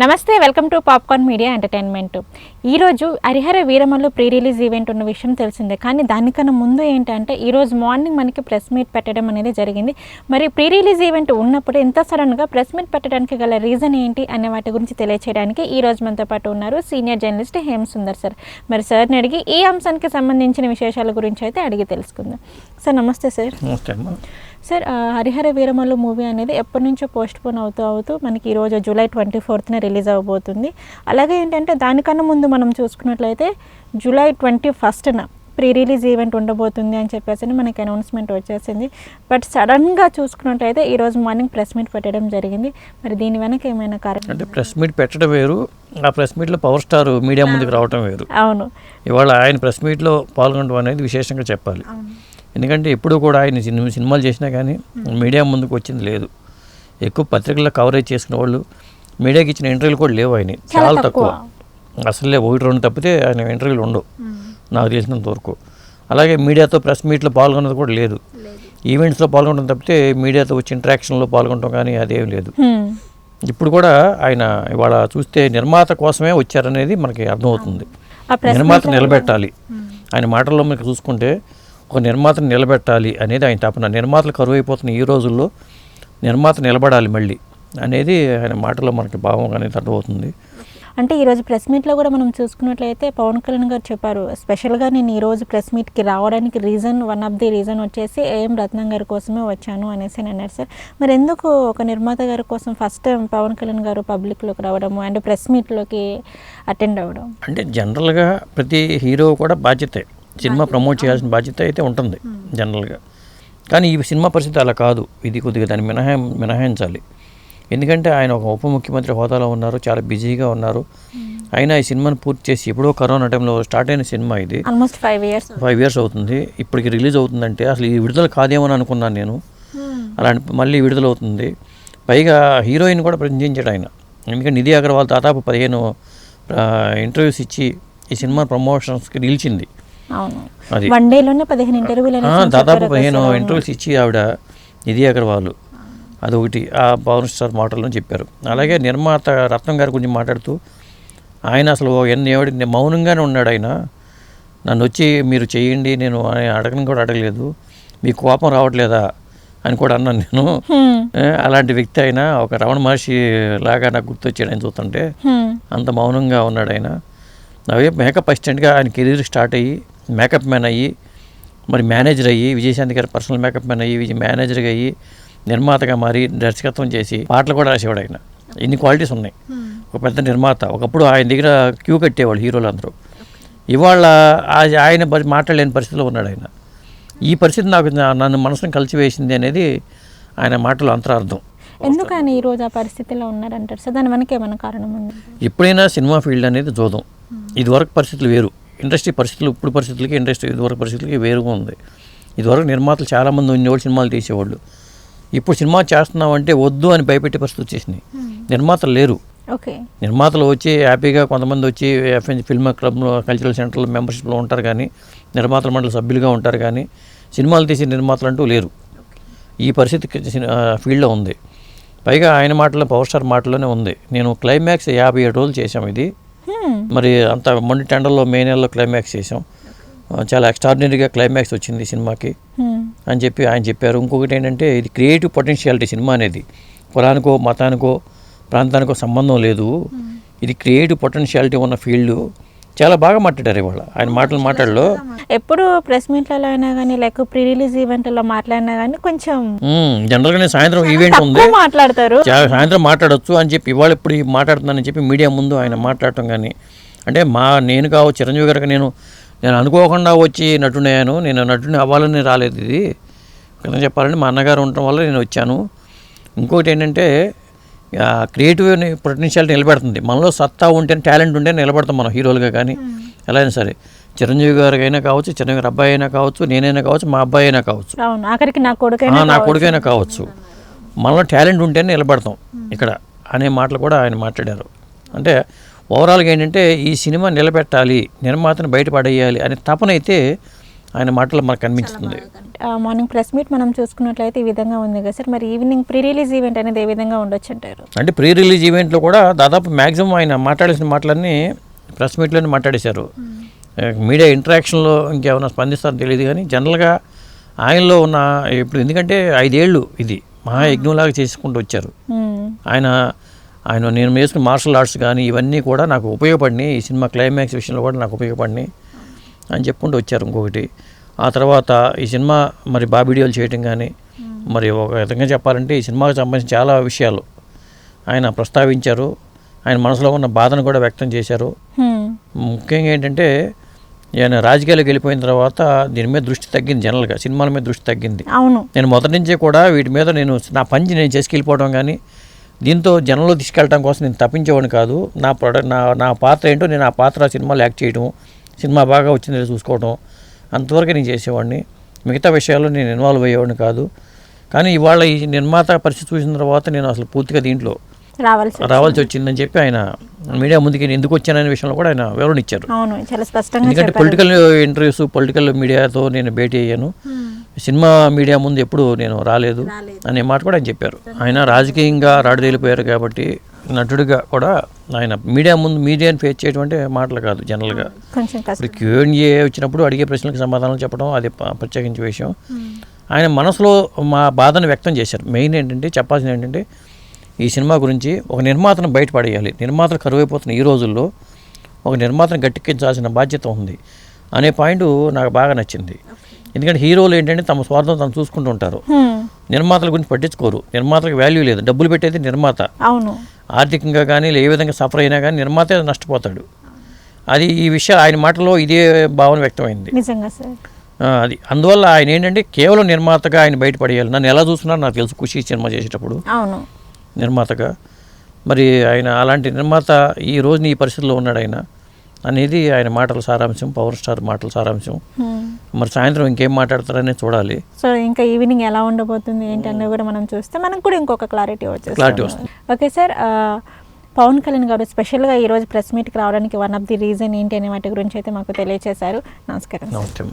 నమస్తే welcome to popcorn media entertainment. ఈరోజు Hari Hara Veera Mallu pre release event ఉన్న విషయం తెలిసిందే. కానీ దానికన్నా ముందు ఏంటంటే ఈరోజు మార్నింగ్ మనకి ప్రెస్ మీట్ పెట్టడం అనేది జరిగింది. మరి ప్రీ రిలీజ్ ఈవెంట్ ఉన్నప్పుడు ఇంత సడన్గా ప్రెస్ మీట్ పెట్టడానికి గల రీజన్ ఏంటి అనే వాటి గురించి తెలియచేయడానికి ఈ రోజు మనతో పాటు ఉన్నారు senior journalist Hem Sundar sir. మరి సార్ని అడిగి ఈ అంశానికి సంబంధించిన విశేషాల గురించి అయితే అడిగి తెలుసుకుందాం. సార్ నమస్తే సార్. నమస్తే సార్ హరిహర వీరమల్లు మూవీ అనేది ఎప్పటి నుంచో పోస్ట్ పోన్ అవుతూ అవుతూ మనకి ఈరోజు జూలై ట్వంటీ ఫోర్త్న రిలీజ్ అవ్వబోతుంది. అలాగే ఏంటంటే దానికన్నా ముందు మనం చూసుకున్నట్లయితే జూలై ట్వంటీ ఫస్ట్న ప్రీ రిలీజ్ ఈవెంట్ ఉండబోతుంది అని చెప్పేసి మనకి అనౌన్స్మెంట్ వచ్చేసింది. బట్ సడన్గా చూసుకున్నట్లయితే ఈరోజు మార్నింగ్ ప్రెస్ మీట్ పెట్టడం జరిగింది. మరి దీని వెనక ఏమైనా కారణం అంటే ప్రెస్ మీట్ పెట్టడం వేరు ఆ ప్రెస్ మీట్లో పవర్ స్టార్ మీడియా ముందుకు రావడం వేరు. అవును. ఇవాళ ఆయన ప్రెస్ మీట్లో పాల్గొనడం అనేది విశేషంగా చెప్పాలి. ఎందుకంటే ఎప్పుడూ కూడా ఆయన సినిమా సినిమాలు చేసినా కానీ మీడియా ముందుకు వచ్చింది లేదు. ఎక్కువ పత్రికల్లో కవరేజ్ చేసుకునే వాళ్ళు మీడియాకి ఇచ్చిన ఇంటర్వ్యూలు కూడా లేవు ఆయన చాలా తక్కువ. అసలే ఒకటి రెండు తప్పితే ఆయన ఇంటర్వ్యూలు ఉండవు. నాకు తెలిసినంత వరకు. అలాగే మీడియాతో ప్రెస్ మీట్లో పాల్గొన్నది కూడా లేదు. ఈవెంట్స్లో పాల్గొనడం తప్పితే మీడియాతో వచ్చి ఇంటరాక్షన్లో పాల్గొనడం కానీ అదేం లేదు. హ్మ్. ఇప్పుడు కూడా ఆయన ఇవాళ చూస్తే నిర్మాత కోసమే వచ్చారనేది మనకి అర్థమవుతుంది. నిర్మాత నిలబెట్టాలి. ఆయన మాటల్లో మీకు చూసుకుంటే ఒక నిర్మాతను నిలబెట్టాలి అనేది ఆయన తపన. నిర్మాతలు కరువు అయిపోతున్న ఈ రోజుల్లో నిర్మాత నిలబడాలి మళ్ళీ అనేది ఆయన మాటలో మనకి భావం అనేది అర్థమవుతుంది. అంటే ఈరోజు ప్రెస్ మీట్లో కూడా మనం చూసుకున్నట్లయితే పవన్ కళ్యాణ్ గారు చెప్పారు స్పెషల్గా నేను ఈరోజు ప్రెస్ మీట్కి రావడానికి reason one of the reason వచ్చేసి ఏం రత్నం గారి కోసమే వచ్చాను అనేసి అని అన్నారు సార్. మరి ఎందుకు ఒక నిర్మాత గారి కోసం ఫస్ట్ టైం పవన్ కళ్యాణ్ గారు పబ్లిక్లోకి రావడము అండ్ ప్రెస్ మీట్లోకి అటెండ్ అవ్వడం? అంటే జనరల్గా ప్రతి హీరో కూడా బాధ్యతే. సినిమా ప్రమోట్ చేయాల్సిన బాధ్యత అయితే ఉంటుంది జనరల్గా. కానీ ఈ సినిమా పరిస్థితి అలా కాదు. ఇది కొద్దిగా దాన్ని మినహా మినహాయించాలి. ఎందుకంటే ఆయన ఒక ఉప ముఖ్యమంత్రి హోదాలో ఉన్నారు చాలా బిజీగా ఉన్నారు. అయినా ఈ సినిమాని పూర్తి చేసి ఎప్పుడో కరోనా టైంలో స్టార్ట్ అయిన సినిమా ఇది. Almost five years. Five years అవుతుంది. ఇప్పటికి రిలీజ్ అవుతుందంటే అసలు ఈ విడుదల కాదేమని అనుకున్నాను నేను. అలాంటి మళ్ళీ విడుదల అవుతుంది. పైగా హీరోయిన్ కూడా ప్రశ్నించాడు ఆయన. ఎందుకంటే నిధి అగర్వాల్ దాదాపు పదిహేను ఇంటర్వ్యూస్ ఇచ్చి ఈ సినిమా ప్రమోషన్స్కి నిలిచింది. అవును. వన్ డేలోనే పదిహేను ఇంటర్వ్యూలు దాదాపు పదిహేను ఇంటర్వ్యూస్ ఇచ్చి ఆవిడ నిధి అగర్వాల్ అదొకటి ఆ పవన్ స్టార్ మాటల్లో చెప్పారు. అలాగే నిర్మాత రత్నం గారి గురించి మాట్లాడుతూ ఆయన అసలు ఎన్ని మౌనంగానే ఉన్నాడు ఆయన. నన్ను వచ్చి మీరు చేయండి నేను ఆయన అడగను కూడా అడగలేదు. మీకు కోపం రావట్లేదా అని కూడా అన్నాను నేను. అలాంటి వ్యక్తి అయినా ఒక రమణ మహర్షి లాగా నాకు గుర్తొచ్చాడు ఆయన చూస్తుంటే. అంత మౌనంగా ఉన్నాడు ఆయన. అవే మేకప్ అసిస్టెంట్గా ఆయన కెరీర్ స్టార్ట్ అయ్యి మేకప్ మ్యాన్ అయ్యి మరి మేనేజర్ అయ్యి విజయశాంతి గారి పర్సనల్ మేకప్ మ్యాన్ అయ్యి విజయ్ మేనేజర్గా అయ్యి నిర్మాతగా మారి దర్శకత్వం చేసి పాటలు కూడా రాసేవాడు ఆయన. ఇన్ని క్వాలిటీస్ ఉన్నాయి. ఒక పెద్ద నిర్మాత. ఒకప్పుడు ఆయన దగ్గర క్యూ కట్టేవాళ్ళు హీరోలు అందరూ. ఇవాళ ఆయన మాట్లాడలేని పరిస్థితిలో ఉన్నాడు ఆయన. ఈ పరిస్థితి నాకు నన్ను మనసును కలిసివేసింది అనేది ఆయన మాటలో అంతరార్థం. ఎందుకు ఆయన ఈ రోజు ఆ పరిస్థితిలో ఉన్నారంటారు? సార్ దాని వెనక ఏమైనా కారణం ఉంది? ఎప్పుడైనా సినిమా ఫీల్డ్ అనేది జోదం. ఇదివరకు పరిస్థితులు వేరు. ఇండస్ట్రీ పరిస్థితులు ఇప్పుడు పరిస్థితులకి ఇండస్ట్రీ ఇదివరకు పరిస్థితులకి వేరుగా ఉంది. ఇదివరకు నిర్మాతలు చాలామంది ఉండేవాళ్ళు సినిమాలు తీసేవాళ్ళు. ఇప్పుడు సినిమా చేస్తున్నామంటే వద్దు అని భయపెట్టే పరిస్థితి వచ్చేసినాయి. నిర్మాతలు లేరు. ఓకే. నిర్మాతలు వచ్చి హ్యాపీగా కొంతమంది వచ్చి ఎఫ్ఎన్ ఫిల్మ్ క్లబ్లో కల్చరల్ సెంటర్లో మెంబర్షిప్లో ఉంటారు కానీ నిర్మాతల మండలి సభ్యులుగా ఉంటారు కానీ సినిమాలు తీసే నిర్మాతలు అంటూ లేరు. ఈ పరిస్థితి ఫీల్డ్లో ఉంది. పైగా ఆయన మాటలో పవర్ స్టార్ మాటలోనే ఉంది. నేను క్లైమాక్స్ యాభై ఏడు రోజులు చేశాం ఇది. మరి అంత మొండి టెండర్లో మే నెలలో క్లైమాక్స్ చేసాం చాలా ఎక్స్ట్రాడినరీగా క్లైమాక్స్ వచ్చింది సినిమాకి హ్మ్. అని చెప్పి ఆయన చెప్పారు. ఇంకొకటి ఏంటంటే ఇది క్రియేటివ్ పొటెన్షియాలిటీ సినిమా అనేది. కులానికో మతానికో ప్రాంతానికో సంబంధం లేదు. ఇది క్రియేటివ్ పొటెన్షియాలిటీ ఉన్న ఫీల్డ్ చాలా బాగా మాట్లాడారు ఇవాళ. ఆయన మాటలు మాట్లాడలో. ఎప్పుడు ప్రెస్ మీట్లలో అయినా కానీ లేక ప్రీ రిలీజ్ ఈవెంట్లలో మాట్లాడినా కానీ కొంచెం జనరల్గా నేను సాయంత్రం ఈవెంట్ ఉంది. మాట్లాడతారు. సాయంత్రం మాట్లాడొచ్చు అని చెప్పి ఇవాళ ఇప్పుడు ఈ మాట్లాడుతున్నానని చెప్పి మీడియా ముందు ఆయన మాట్లాడటం కానీ అంటే మా నేను కావచ్చు చిరంజీవి గారికి నేను నేను అనుకోకుండా వచ్చి నటుడయ్యాను నేను నటుని అవ్వాలని రాలేదు ఇది. కదా చెప్పాలంటే మా అన్నగారు ఉండటం వల్ల నేను వచ్చాను. ఇంకోటి ఏంటంటే క్రియేటివ్ పొటెన్షియాలిటీ నిలబెడుతుంది. మనలో సత్తా ఉంటే టాలెంట్ ఉంటే నిలబడతాం మనం హీరోలుగా కానీ ఎలా అయినా సరే. చిరంజీవి గారికైనా కావచ్చు చిరంజీవి గారి అబ్బాయి అయినా కావచ్చు నేనైనా కావచ్చు మా అబ్బాయి అయినా కావచ్చు. ఆఖరికి నా కొడుకైనా నా కొడుకైనా కావచ్చు. మనలో టాలెంట్ ఉంటేనే నిలబడతాం ఇక్కడ అనే మాటలు కూడా ఆయన మాట్లాడారు. అంటే ఓవరాల్గా ఏంటంటే ఈ సినిమా నిలబెట్టాలి నిర్మాతను బయటపడేయాలి అనే తపన అయితే ఆయన మాటలు మనకు కనిపిస్తుంది మార్నింగ్ ప్రెస్ మీట్ మనం చూసుకున్నట్లయితే ఈ విధంగా ఉంది కదా సార్. మరి ఈవినింగ్ ప్రీ రిలీజ్ ఈవెంట్ అనేది ఏ విధంగా ఉండొచ్చు అంటారు? అంటే ప్రీ రిలీజ్ ఈవెంట్లో కూడా దాదాపు మ్యాక్సిమం ఆయన మాట్లాడేసిన మాటలన్నీ ప్రెస్ మీట్లోనే మాట్లాడేశారు. మీడియా ఇంటరాక్షన్లో ఇంకేమైనా స్పందిస్తారో తెలియదు కానీ జనరల్గా ఆయనలో ఉన్న ఇప్పుడు ఎందుకంటే ఐదేళ్ళు ఇది మహాయజ్ఞంలాగా చేసుకుంటూ వచ్చారు. మ్మ్. ఆయన ఆయన నేను వేసుకున్న మార్షల్ ఆర్ట్స్ కానీ ఇవన్నీ కూడా నాకు ఉపయోగపడినాయి. ఈ సినిమా క్లైమాక్స్ విషయంలో కూడా నాకు ఉపయోగపడినాయి. అని చెప్పుకుంటూ వచ్చారు ఇంకొకటి. ఆ తర్వాత ఈ సినిమా మరి బాబీడియోలు చేయటం కానీ మరి ఒక విధంగా చెప్పాలంటే ఈ సినిమాకి సంబంధించిన చాలా విషయాలు ఆయన ప్రస్తావించారు. ఆయన మనసులో ఉన్న బాధను కూడా వ్యక్తం చేశారు. ముఖ్యంగా ఏంటంటే ఆయన రాజకీయాలకు వెళ్ళిపోయిన తర్వాత దీని మీద దృష్టి తగ్గింది జనరల్గా సినిమాల మీద దృష్టి తగ్గింది. అవును. నేను మొదటి నుంచే కూడా వీటి మీద నేను నా పంచి నేను చేసుకెళ్ళిపోవడం కానీ దీంతో జనంలో తీసుకెళ్ళడం కోసం నేను తప్పించేవాడిని కాదు. నా ప్రొడక్ట్ నా నా పాత్ర ఏంటో నేను ఆ పాత్ర సినిమాలో యాక్ట్ చేయడం సినిమా బాగా వచ్చిందో చూసుకోవడం అంతవరకు నేను చేసేవాడిని. మిగతా విషయాల్లో నేను ఇన్వాల్వ్ అయ్యేవాడిని కాదు. కానీ ఇవాళ ఈ నిర్మాత పరిస్థితి చూసిన తర్వాత నేను అసలు పూర్తిగా దీంట్లో రావాల్సి. రావాల్సి వచ్చిందని చెప్పి ఆయన మీడియా ముందుకి నేను ఎందుకు వచ్చాననే విషయంలో కూడా ఆయన వివరణ ఇచ్చారు. ఎందుకంటే పొలిటికల్ ఇంటర్వ్యూస్ పొలిటికల్ మీడియాతో నేను భేటీ అయ్యాను. సినిమా మీడియా ముందు ఎప్పుడు నేను రాలేదు. అనే మాట కూడా ఆయన చెప్పారు. ఆయన రాజకీయంగా రాడుదేలిపోయారు కాబట్టి నటుడిగా కూడా ఆయన మీడియా ముందు మీడియాని ఫేస్ చేయడం అంటే మాటలు కాదు జనరల్గా. ఇప్పుడు క్యూఎన్ఏ వచ్చినప్పుడు అడిగే ప్రశ్నలకు సమాధానం చెప్పడం అది ప్రత్యేకించే విషయం. ఆయన మనసులో మా బాధను వ్యక్తం చేశారు. మెయిన్ ఏంటంటే చెప్పాల్సింది ఏంటంటే ఈ సినిమా గురించి ఒక నిర్మాతను బయటపడేయాలి నిర్మాతలు కరువైపోతున్న ఈ రోజుల్లో ఒక నిర్మాతను గట్టెక్కించాల్సిన బాధ్యత ఉంది అనే పాయింట్ నాకు బాగా నచ్చింది. ఎందుకంటే హీరోలు ఏంటంటే తమ స్వార్థం తను చూసుకుంటూ ఉంటారు. నిర్మాతల గురించి పట్టించుకోరు. నిర్మాతలకు వాల్యూ లేదు. డబ్బులు పెట్టేది నిర్మాత. అవును. ఆర్థికంగా కానీ ఏ విధంగా సఫర్ అయినా కానీ నిర్మాతే నష్టపోతాడు. అది ఈ విషయం ఆయన మాటలో ఇదే భావన వ్యక్తమైంది. నిజంగా సార్. ఆ, అది అందువల్ల ఆయన ఏంటంటే కేవలం నిర్మాతగా ఆయన బయటపడేయాలి. నన్ను ఎలా చూస్తున్నారో నాకు తెలుసు ఖుషి సినిమా చేసేటప్పుడు. అవును. నిర్మాతగా. మరి ఆయన అలాంటి నిర్మాత ఈ రోజున ఈ పరిస్థితిలో ఉన్నాడు ఆయన. అనేది ఆయన మాటల సారాంశం పవర్ స్టార్ మాటల సారాంశం. మరి సాయంత్రం ఇంకేం మాట్లాడతారనే చూడాలి. సో ఇంకా ఈవినింగ్ ఎలా ఉండబోతుంది ఏంటనేది కూడా మనం చూస్తే మనకు కూడా ఇంకొక క్లారిటీ వచ్చేస్తుంది Clarity వస్తుంది. ఓకే సార్ పవన్ కళ్యాణ్ గారు స్పెషల్గా ఈరోజు ప్రెస్ మీట్కి రావడానికి వన్ ఆఫ్ ది రీజన్ ఏంటి అనే వాటి గురించి అయితే మాకు తెలియజేశారు నమస్కారం నమస్తే